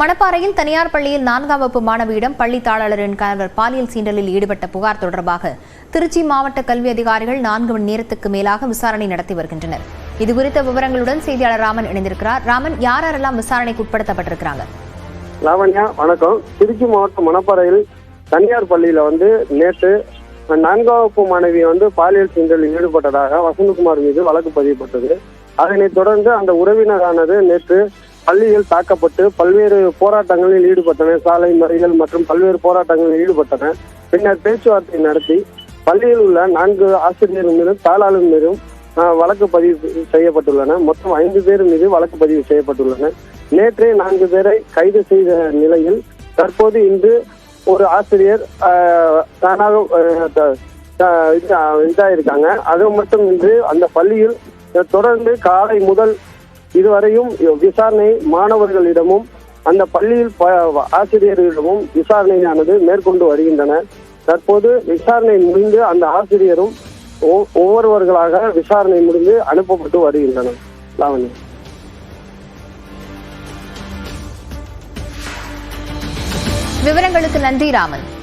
மணப்பாறையில் தனியார் பள்ளியில் நான்காம் வகுப்பு மாணவியிடம் பள்ளி தாளாளரின் கணவர் பாலியல் சீண்டலில் ஈடுபட்ட புகார் தொடர்பாக திருச்சி மாவட்ட கல்வி அதிகாரிகள் நான்கு மணி நேரத்துக்கு மேலாக விசாரணை நடத்தி வருகின்றனர். இதுகுறித்த விவரங்களுடன் செய்தியாளர் ராமன் இணைந்திருக்கிறார். ராமன் யார் யாரெல்லாம் விசாரணைக்கு உட்படுத்தப்பட்டிருக்கிறாங்க? லாவண்யா வணக்கம். திருச்சி மாவட்டம் மணப்பாறையில் தனியார் பள்ளியில வந்து நேற்று நான்காம் வகுப்பு மாணவி வந்து பாலியல் சீண்டலில் ஈடுபட்டதாக வசந்தகுமார் மீது வழக்கு பதியப்பட்டது. அதனைத் தொடர்ந்து அந்த உறவினரானது நேற்று பள்ளிகள் தாக்கப்பட்டு பல்வேறு போராட்டங்களில் ஈடுபட்டன. சாலை மறியல் மற்றும் பல்வேறு போராட்டங்களில் ஈடுபட்டன. பின்னர் பேச்சுவார்த்தை நடத்தி பள்ளியில் உள்ள நான்கு ஆசிரியர் மீதும் தாளாளர் மீதும் வழக்கு பதிவு செய்யப்பட்டுள்ளன. மொத்தம் ஐந்து பேர் மீது வழக்கு பதிவு செய்யப்பட்டுள்ளன. நேற்றே நான்கு பேரை கைது செய்த நிலையில் தற்போது இன்று ஒரு ஆசிரியர் தானாக த- இதாயிருக்காங்க அது மட்டும் இன்று அந்த பள்ளியில் தொடர்ந்து காலை முதல் இதுவரையும் விசாரணை மாணவர்களிடமும் அந்த பள்ளியில் ப- ஆசிரியர்களிடமும் விசாரணையானது மேற்கொண்டு வருகின்றன. தற்போது விசாரணை முடிந்து அந்த ஆசிரியரும் ஒவ்வொருவர்களாக விசாரணை முடிந்து அனுப்பப்பட்டு வருகின்றனர். லாவணி விவரங்களுக்கு நன்றி ராமன்.